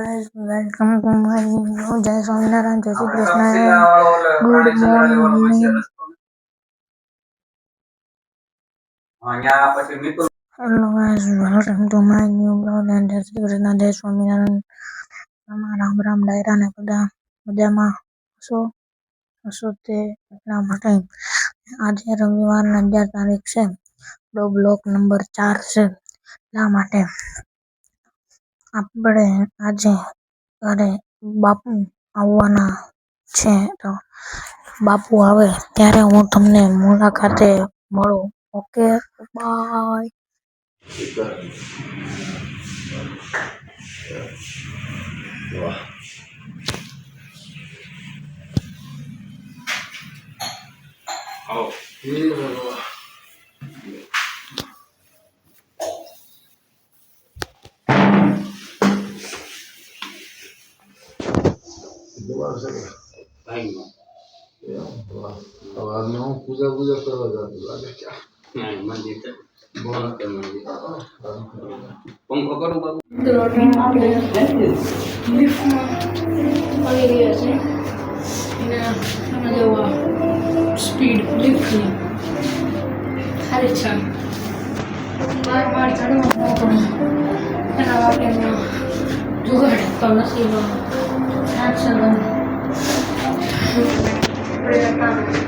guys, welcome to my video. જય સ્વામિનારાયણ જય Shri Krishna good morning hello guys welcome to my new blog and જય શ્રી કૃષ્ણ જય સ્વામિનારાયણ રામ રામ ડાયરા ને બધા મજામાં હશો હશો તે એટલા માટે આજે રવિવારના અગિયાર તારીખ છે બ્લોક નંબર ચાર છે એટલા માટે આપણે આજે ઘરે બાપુ આવવાના છે તો બાપુ આવે ત્યારે હું તમને મુલાકાતે મળું. Okay, bye. સવારનો હું પૂજા પૂજા કરવા જતો લાગે મંદિર પંખો કરું બાબુ. મળી રહ્યા છે. અને આમાં જવા સ્પીડ લિફ્ટની. સારી છે. બાર બાર ચડવા એના માટેનો જુગાડ. તો નથી સાત સગન આપણે